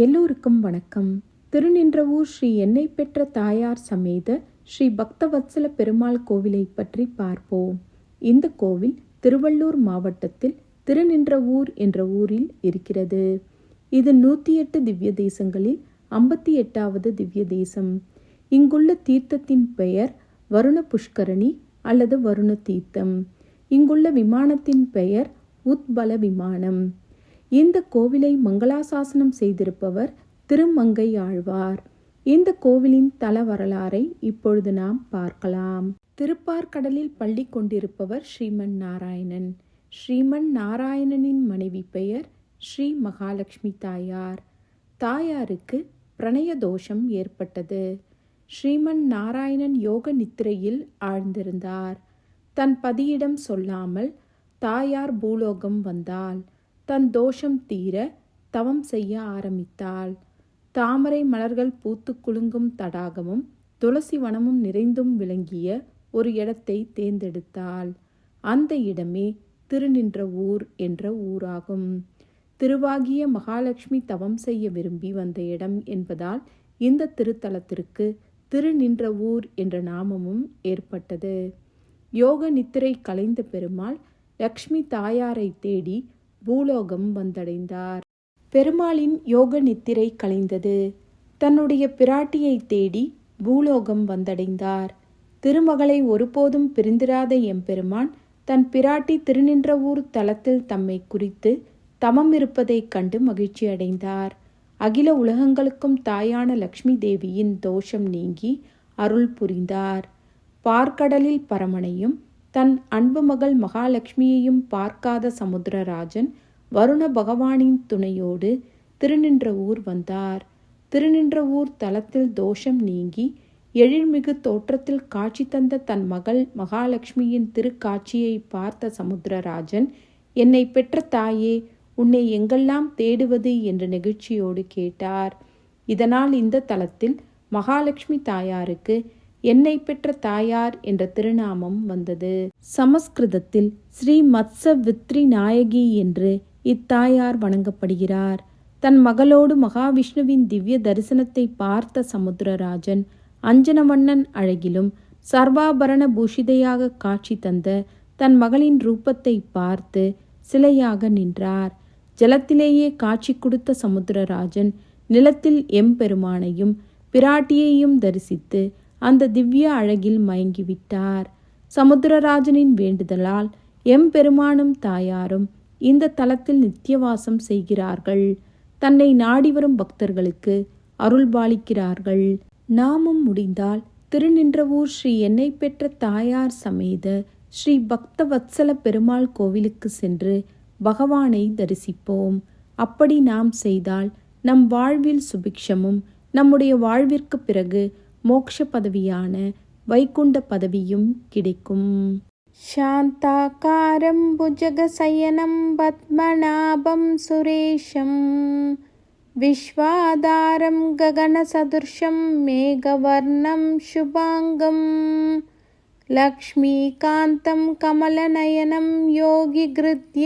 எல்லோருக்கும் வணக்கம். திருநின்றவூர் ஸ்ரீ எண்ணெய் பெற்ற தாயார் சமேத ஸ்ரீ பக்தவத்சல பெருமாள் கோவிலை பற்றி பார்ப்போம். இந்த கோவில் திருவள்ளூர் மாவட்டத்தில் திருநின்றவூர் என்ற ஊரில் இருக்கிறது. இது நூற்றி எட்டு திவ்ய தேசங்களில் ஐம்பத்தி எட்டாவது திவ்ய தேசம். இங்குள்ள தீர்த்தத்தின் பெயர் வருண புஷ்கரணி அல்லது வருண தீர்த்தம். இங்குள்ள விமானத்தின் பெயர் உத்பல விமானம். இந்த கோவிலை மங்களாசாசனம் செய்திருப்பவர் திருமங்கை ஆழ்வார். இந்த கோவிலின் தல வரலாறை இப்பொழுது நாம் பார்க்கலாம். திருப்பார்கடலில் பள்ளி கொண்டிருப்பவர் ஸ்ரீமன் நாராயணன். ஸ்ரீமன் நாராயணனின் மனைவி பெயர் ஸ்ரீ மகாலட்சுமி தாயார். தாயாருக்கு பிரணய தோஷம் ஏற்பட்டது. ஸ்ரீமன் நாராயணன் யோக நித்திரையில் ஆழ்ந்திருந்தார். தன் பதியிடம் சொல்லாமல் தாயார் பூலோகம் வந்தாள். தன் தோஷம் தீர தவம் செய்ய ஆரம்பித்தாள். தாமரை மலர்கள் பூத்து குலுங்கும் தடாகமும் துளசி வனமும் நிறைந்தும் விளங்கிய ஒரு இடத்தை தேர்ந்தெடுத்தாள். அந்த இடமே திருநின்ற ஊர் என்ற ஊராகும். திருவாகிய மகாலட்சுமி தவம் செய்ய விரும்பி வந்த இடம் என்பதால் இந்த திருத்தலத்திற்கு திருநின்ற ஊர் என்ற நாமமும் ஏற்பட்டது. யோக நித்திரை கலைந்த பெருமாள் லக்ஷ்மி தாயாரை தேடி பூலோகம் வந்தடைந்தார். பெருமாளின் யோக நித்திரை கலைந்தது. தன்னுடைய பிராட்டியை தேடி பூலோகம் வந்தடைந்தார். திருமகளை ஒருபோதும் பிரிந்திராத எம்பெருமான் தன் பிராட்டி திருநின்றவூர் தலத்தில் தம்மை குறித்து தமம் இருப்பதைக் கண்டு மகிழ்ச்சி அடைந்தார். அகில உலகங்களுக்கும் தாயான லக்ஷ்மி தேவியின் தோஷம் நீங்கி அருள் புரிந்தார். பார்க்கடலில் பரமனையும் தன் அன்பு மகள் மகாலட்சுமியையும் பார்க்காத சமுத்திரராஜன் வருண பகவானின் துணையோடு திருநின்ற ஊர் வந்தார். திருநின்ற ஊர் தலத்தில் தோஷம் நீங்கி எழில்மிகு தோற்றத்தில் காட்சி தந்த தன் மகள் மகாலட்சுமியின் திருக்காட்சியை பார்த்த சமுத்திரராஜன் என்னை பெற்ற தாயே உன்னை எங்கெல்லாம் தேடுவது? என்ற நெகிழ்ச்சியோடு கேட்டார். இதனால் இந்த தலத்தில் மகாலட்சுமி தாயாருக்கு என்னை பெற்ற தாயார் என்ற திருநாமம் வந்தது. சமஸ்கிருதத்தில் ஸ்ரீ மத்ச வித்ரி நாயகி என்று இத்தாயார் வணங்கப்படுகிறார். தன் மகளோடு மகாவிஷ்ணுவின் திவ்ய தரிசனத்தை பார்த்த சமுத்திரராஜன் அஞ்சனவண்ணன் அழகிலும் சர்வாபரண பூஷிதையாக காட்சி தந்த தன் மகளின் ரூபத்தை பார்த்து சிலையாக நின்றார். ஜலத்திலேயே காட்சி கொடுத்த சமுத்திரராஜன் நிலத்தில் எம்பெருமானையும் பிராட்டியையும் தரிசித்து அந்த திவ்ய அழகில் மயங்கிவிட்டார். சமுத்திரராஜனின் வேண்டுதலால் எம்பெருமானும் தாயாரும் இந்த தலத்தில் நித்தியவாசம் செய்கிறார்கள். தன்னை நாடி வரும் பக்தர்களுக்கு அருள்பாலிக்கிறார்கள் நாமும் முடிந்தால் திருநின்றவூர் ஸ்ரீ என்னை பெற்ற தாயார் சமேத ஸ்ரீ பக்த வத்சல பெருமாள் கோவிலுக்கு சென்று பகவானை தரிசிப்போம். அப்படி நாம் செய்தால் நம் வாழ்வில் சுபிக்ஷமும் நம்முடைய வாழ்விற்கு பிறகு மோக்ஷ பதவியான வைகுண்ட பதவியும் கிடைக்கும் शान्ताकारं भुजगशयनं पद्मनाभं सुरेशं विश्वाधारं गगनसदृशं मेघवर्णं शुभाङ्गं लक्ष्मीकान्तं कमलनयनं योगिगृध्यानगम्यं